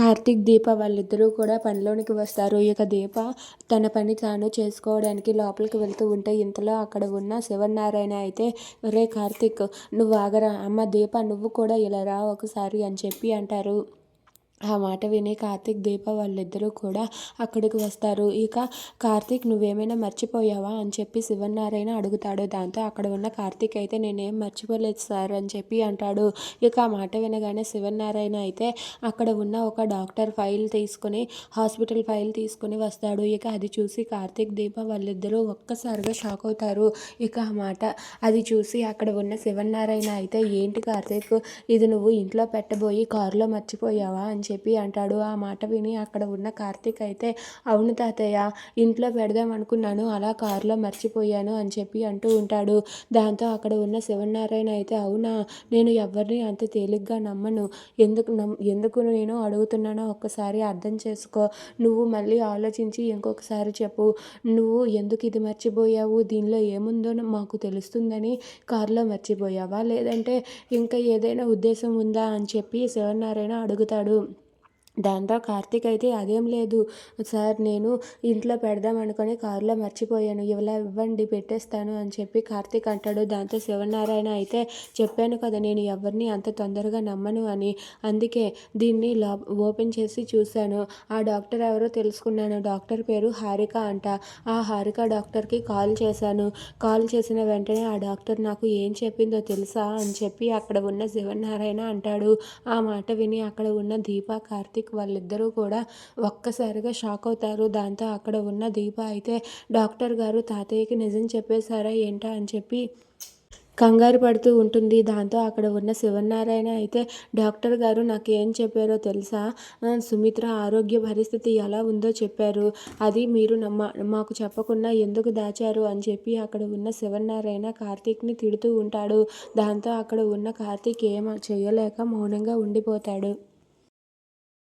కార్తీక్ దీప వాళ్ళిద్దరూ కూడా పనిలోనికి వస్తారు. ఇక దీప తన పని తాను చేసుకోవడానికి లోపలికి వెళ్తూ ఉంటే ఇంతలో అక్కడ ఉన్న శివనారాయణ అయితే రే కార్తీక్ నువ్వు ఆగరా. అమ్మ దీప నువ్వు కూడా ఇలా రా ఒకసారి అని చెప్పి అంటారు. ఆ మాట విని కార్తీక్ దీప వాళ్ళిద్దరూ కూడా అక్కడికి వస్తారు. ఇక కార్తీక్ నువ్వేమైనా మర్చిపోయావా? అని చెప్పి శివనారాయణ అడుగుతాడు. దాంతో అక్కడ ఉన్న కార్తీక్ అయితే నేనేం మర్చిపోలేదు సార్ అని చెప్పి అంటాడు. ఇక ఆ మాట వినగానే శివనారాయణ అయితే అక్కడ ఉన్న ఒక డాక్టర్ ఫైల్ తీసుకొని హాస్పిటల్ ఫైల్ తీసుకొని వస్తాడు. ఇక అది చూసి కార్తీక్ దీప వాళ్ళిద్దరూ ఒక్కసారిగా షాక్ అవుతారు. ఇక ఆ మాట అది చూసి అక్కడ ఉన్న శివనారాయణ అయితే ఏంటి కార్తీక్ ఇది నువ్వు ఇంట్లో పెట్టబోయి కారులో మర్చిపోయావా? అని చెప్పి అంటాడు. ఆ మాట విని అక్కడ ఉన్న కార్తీక్ అయితే అవును తాతయ్య ఇంట్లో పెడదాం అనుకున్నాను అలా కారులో మర్చిపోయాను అని చెప్పి అంటూ ఉంటాడు. దాంతో అక్కడ ఉన్న శివనారాయణ అయితే అవునా నేను ఎవరిని అంత తేలిగ్గా నమ్మను. ఎందుకు నమ్ ఎందుకు నేను అడుగుతున్నానో ఒక్కసారి అర్థం చేసుకో. నువ్వు మళ్ళీ ఆలోచించి ఇంకొకసారి చెప్పు. నువ్వు ఎందుకు ఇది మర్చిపోయావు? దీనిలో ఏముందో మాకు తెలుస్తుందని కారులో మర్చిపోయావా? లేదంటే ఇంకా ఏదైనా ఉద్దేశం ఉందా? అని చెప్పి శివనారాయణ అడుగుతాడు. దాంతో కార్తీక్ అయితే అదేం లేదు. సార్ నేను ఇంట్లో పెడదాం అనుకుని కారులో మర్చిపోయాను. ఇలా ఇవ్వండి పెట్టేస్తాను అని చెప్పి కార్తీక్ అంటాడు. దాంతో శివనారాయణ అయితే చెప్పాను కదా నేను ఎవరిని అంత తొందరగా నమ్మను అని. అందుకే దీన్ని లా ఓపెన్ చేసి చూశాను. ఆ డాక్టర్ ఎవరో తెలుసుకున్నాను. డాక్టర్ పేరు హారిక అంట. ఆ హారిక డాక్టర్కి కాల్ చేశాను. కాల్ చేసిన వెంటనే ఆ డాక్టర్ నాకు ఏం చెప్పిందో తెలుసా అని చెప్పి అక్కడ ఉన్న శివనారాయణ అంటాడు. ఆ మాట విని అక్కడ ఉన్న దీపా కార్తీక్ వాళ్ళిద్దరూ కూడా ఒక్కసారిగా షాక్ అవుతారు. దాంతో అక్కడ ఉన్న దీప అయితే డాక్టర్ గారు తాతయ్యకి నిజం చెప్పేశారా ఏంటా? అని చెప్పి కంగారు పడుతూ ఉంటుంది. దాంతో అక్కడ ఉన్న శివనారాయణ అయితే డాక్టర్ గారు నాకు ఏం చెప్పారో తెలుసా? సుమిత్ర ఆరోగ్య పరిస్థితి ఎలా ఉందో చెప్పారు. అది మీరు నమ్మ మాకు చెప్పకుండా ఎందుకు దాచారు? అని చెప్పి అక్కడ ఉన్న శివనారాయణ కార్తీక్ని తిడుతూ ఉంటాడు. దాంతో అక్కడ ఉన్న కార్తీక్ ఏం చేయలేక మౌనంగా ఉండిపోతాడు.